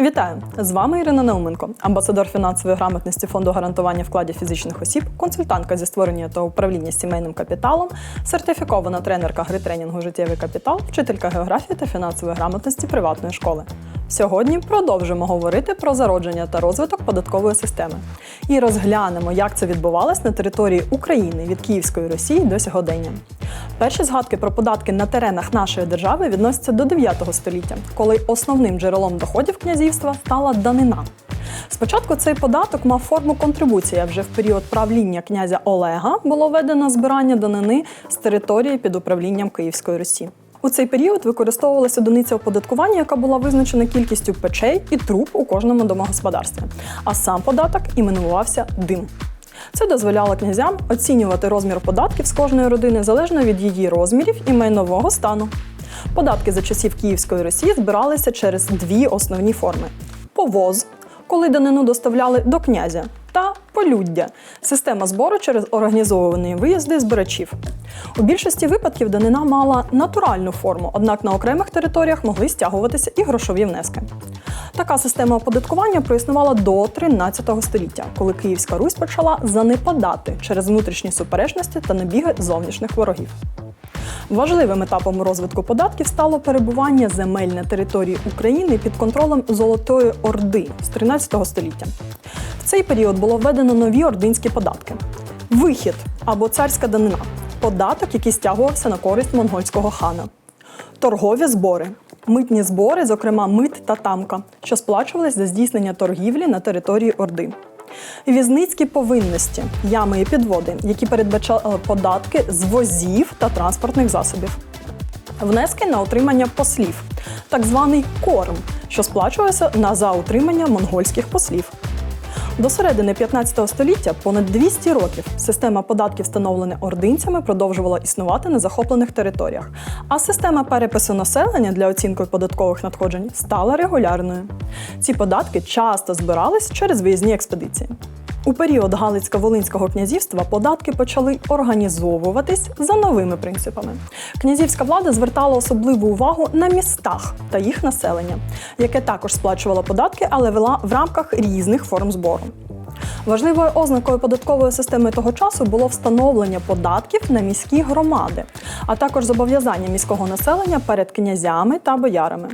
Вітаю! З вами Ірина Науменко, амбасадор фінансової грамотності фонду гарантування вкладів фізичних осіб, консультантка зі створення та управління сімейним капіталом, сертифікована тренерка гри тренінгу Життєвий капітал, вчителька географії та фінансової грамотності приватної школи. Сьогодні продовжимо говорити про зародження та розвиток податкової системи і розглянемо, як це відбувалось на території України від Київської Росії до сьогодення. Перші згадки про податки на теренах нашої держави відносяться до 9 століття, коли основним джерелом доходів князівства стала данина. Спочатку цей податок мав форму контрибуції, вже в період правління князя Олега було введено збирання данини з території під управлінням Київської Русі. У цей період використовувалася одиниця оподаткування, яка була визначена кількістю печей і труб у кожному домогосподарстві. А сам податок іменувався дим. Це дозволяло князям оцінювати розмір податків з кожної родини залежно від її розмірів і майнового стану. Податки за часів Київської Росії збиралися через дві основні форми: повоз, коли данину доставляли до князя, та полюддя система збору через організовані виїзди збирачів. У більшості випадків данина мала натуральну форму, однак на окремих територіях могли стягуватися і грошові внески. Така система оподаткування проіснувала до 13 століття, коли Київська Русь почала занепадати через внутрішні суперечності та набіги зовнішніх ворогів. Важливим етапом розвитку податків стало перебування земель на території України під контролем Золотої Орди з 13 століття. Цей період було введено нові ординські податки: вихід або царська данина податок, який стягувався на користь монгольського хана, торгові збори. Митні збори, зокрема мит та тамка, що сплачувались за здійснення торгівлі на території Орди. Візницькі повинності, ями і підводи, які передбачали податки з возів та транспортних засобів. Внески на отримання послів, так званий корм, що сплачувався на за утримання монгольських послів. До середини 15 століття, понад 200 років, система податків, встановлена ординцями, продовжувала існувати на захоплених територіях, а система перепису населення для оцінки податкових надходжень стала регулярною. Ці податки часто збирались через виїзні експедиції. У період Галицько-Волинського князівства податки почали організовуватись за новими принципами. Князівська влада звертала особливу увагу на містах та їх населення, яке також сплачувало податки, але вела в рамках різних форм збору. Важливою ознакою податкової системи того часу було встановлення податків на міські громади, а також зобов'язання міського населення перед князями та боярами.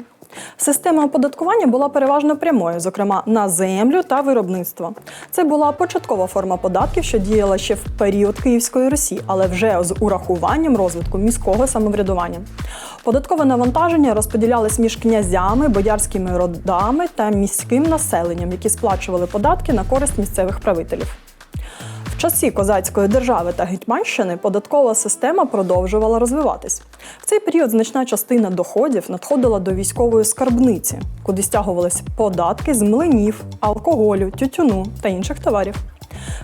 Система оподаткування була переважно прямою, зокрема на землю та виробництво. Це була початкова форма податків, що діяла ще в період Київської Русі, але вже з урахуванням розвитку міського самоврядування. Податкове навантаження розподілялось між князями, боярськими родами та міським населенням, які сплачували податки на користь місцевих правителів. В часі козацької держави та Гетьманщини податкова система продовжувала розвиватись. В цей період значна частина доходів надходила до військової скарбниці, куди стягувались податки з млинів, алкоголю, тютюну та інших товарів.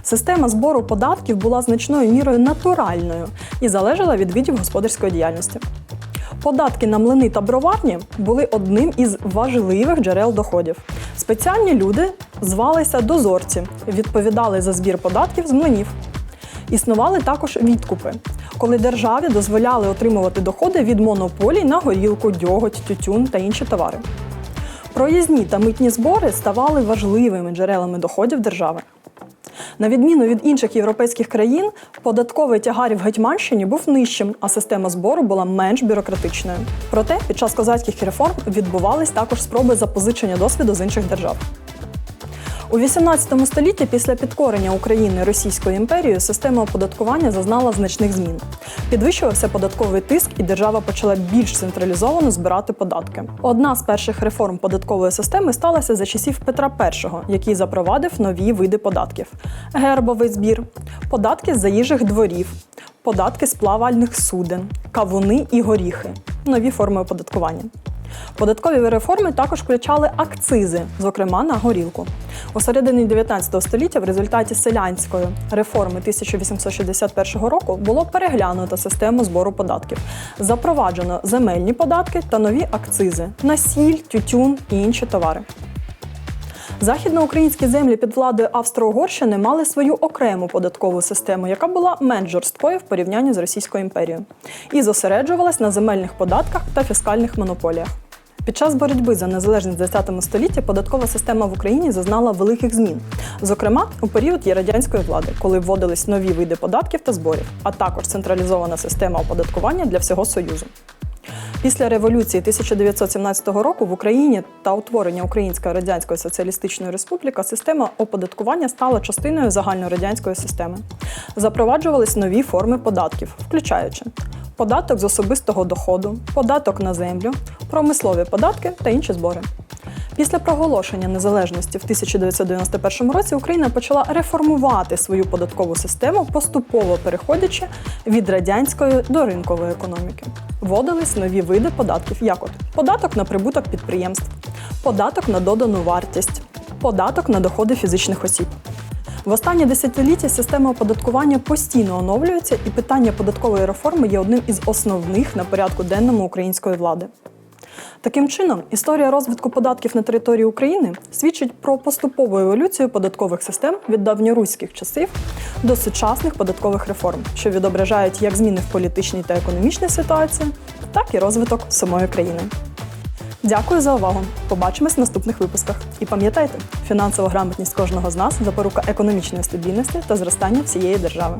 Система збору податків була значною мірою натуральною і залежала від видів господарської діяльності. Податки на млини та броварні були одним із важливих джерел доходів. Спеціальні люди звалися дозорці, відповідали за збір податків з млинів. Існували також відкупи, коли державі дозволяли отримувати доходи від монополій на горілку, дьоготь, тютюн та інші товари. Проїзні та митні збори ставали важливими джерелами доходів держави. На відміну від інших європейських країн, податковий тягар в Гетьманщині був нижчим, а система збору була менш бюрократичною. Проте під час козацьких реформ відбувались також спроби запозичення досвіду з інших держав. У 18 столітті після підкорення України Російською імперією система оподаткування зазнала значних змін. Підвищувався податковий тиск, і держава почала більш централізовано збирати податки. Одна з перших реформ податкової системи сталася за часів Петра І, який запровадив нові види податків: гербовий збір, податки з заїжджих дворів, податки з плавальних суден, кавуни і горіхи нові форми оподаткування. Податкові реформи також включали акцизи, зокрема на горілку. У середині 19 століття в результаті селянської реформи 1861 року було переглянуто систему збору податків. Запроваджено земельні податки та нові акцизи на сіль, тютюн і інші товари. Західноукраїнські землі під владою Австро-Угорщини мали свою окрему податкову систему, яка була менш жорсткою в порівнянні з Російською імперією, і зосереджувалась на земельних податках та фіскальних монополіях. Під час боротьби за незалежність в 20 столітті податкова система в Україні зазнала великих змін, зокрема у період радянської влади, коли вводились нові види податків та зборів, а також централізована система оподаткування для всього Союзу. Після революції 1917 року в Україні та утворення Української Радянської Соціалістичної Республіки система оподаткування стала частиною загальнорадянської системи. Запроваджувались нові форми податків, включаючи податок з особистого доходу, податок на землю, промислові податки та інші збори. Після проголошення незалежності в 1991 році Україна почала реформувати свою податкову систему, поступово переходячи від радянської до ринкової економіки. Вводились нові види податків, як от податок на прибуток підприємств, податок на додану вартість, податок на доходи фізичних осіб. В останні десятиліття система оподаткування постійно оновлюється, і питання податкової реформи є одним із основних на порядку денному української влади. Таким чином, історія розвитку податків на території України свідчить про поступову еволюцію податкових систем від давньоруських часів до сучасних податкових реформ, що відображають як зміни в політичній та економічній ситуації, так і розвиток самої країни. Дякую за увагу. Побачимось в наступних випусках. І пам'ятайте, фінансова грамотність кожного з нас запорука економічної стабільності та зростання всієї держави.